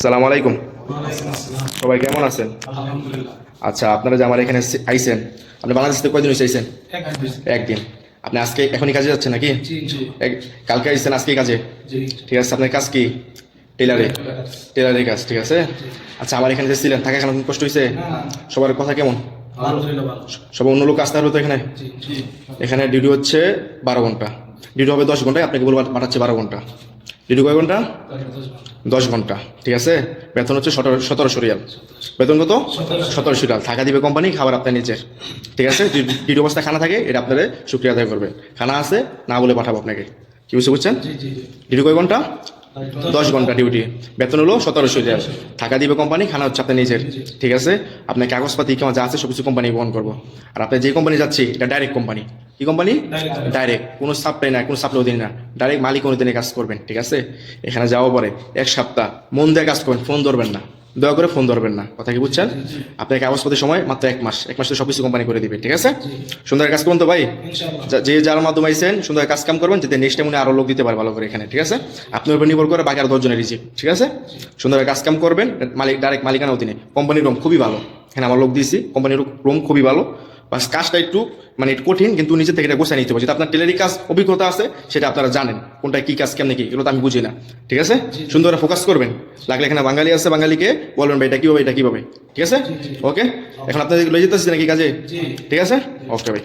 সালাম আলাইকুম। সবাই কেমন আছেন? আচ্ছা আপনারা যে আমার এখানে আইছেন আপনি বাংলাদেশ থেকে কয়দিন হয়েছে আইছেন? একদিন। আপনি আজকে এখনই কাজে যাচ্ছেন নাকি? কালকে আইছেন আজকে কাজে? ঠিক আছে আপনার কাজ কি? টেলারে। টেলারে কাজ। ঠিক আছে? আচ্ছা আমার এখানে যে ছিলেন থাকা এখানে কষ্ট হয়েছে সবার কথা কেমন? সব অন্য লোক আসতে পারবে তো এখানে? এখানে ডিউটি হচ্ছে বারো ঘণ্টা। ডিউটি হবে দশ ঘন্টায় আপনাকে বলব পাঠাচ্ছে বারো ঘণ্টা। ডিউটি কয় ঘণ্টা? দশ ঘণ্টা। ঠিক আছে? বেতন হচ্ছে সতেরো সতেরোশো রিয়াল। বেতন কত? সতেরোশো। রিয়াল। টাকা দিবে কোম্পানি খাবার আপনার নিজের। ঠিক আছে? ডিউটি অবস্থা খানা থাকে এটা আপনাদের শুক্রিয়া আদায় করবে। খানা আছে না বলে পাঠাবো আপনাকে। কি বুঝতে বুঝছেন। ডিউটি কয় ঘণ্টা? দশ ঘণ্টা ডিউটি বেতন হলো সতেরোশো রিয়াল। টাকা দিবে কোম্পানি খানা হচ্ছে আপনার নিজের। ঠিক আছে? আপনার কাগজপাতি কেমন যা আছে সব কিছু কোম্পানি বহন করব। আর আপনি যে কোম্পানি যাচ্ছি এটা ডাইরেক্ট কোম্পানি কি কোম্পানি ডাইরেক্ট কোনো সাপ্লাই না কোনো সাপ্লাই দিন না। ডাইরেক্ট মালিক অনুদিনে কাজ করবেন ঠিক আছে? এখানে যাওয়ার পরে এক সপ্তাহ মন দিয়ে কাজ করবেন ফোন ধরবেন না। দয়া করে ফোন ধরবেন না কথা কি বুঝছেন? আপনার কাগজপত্রের সময় মাত্র এক মাস এক মাসে সব কিছু কোম্পানি করে দিবে ঠিক আছে? সুন্দর কাজ করুন তো ভাই। যে যার মাধ্যমে আইছেন সুন্দর কাজ কাম করবেন যাতে নেক্সট টাইম আরও লোক দিতে পারে ভালো করে এখানে ঠিক আছে? আপনার উপর নির্ভর করে বাকি আরও দশজনের রিজিক ঠিক আছে? সুন্দর কাজ কাম করবেন মালিক ডাইরেক্ট মালিকানা অধীনে। কোম্পানির রুম খুবই ভালো। এখানে আমার লোক দিয়েছি কোম্পানির রুম খুবই ভালো। বাস কাজটা একটু মানে একটু কঠিন কিন্তু নিজে থেকে এটা গোছায় নিতে হবে। যেটা আপনার টেলারি কাজ অভিজ্ঞতা আছে সেটা আপনারা জানেন কোনটা কি কাজ কেমনি কি এগুলো তো আমি বুঝি না। ঠিক আছে? সুন্দর ফোকাস করবেন। লাগলে এখানে বাঙালি আছে বাঙালিকে বলবেন ভাই এটা কীভাবে এটা কীভাবে ঠিক আছে? ওকে এখন আপনাদের লয়ে যেতেছি নাকি কাজে? ঠিক আছে? ওকে ভাই।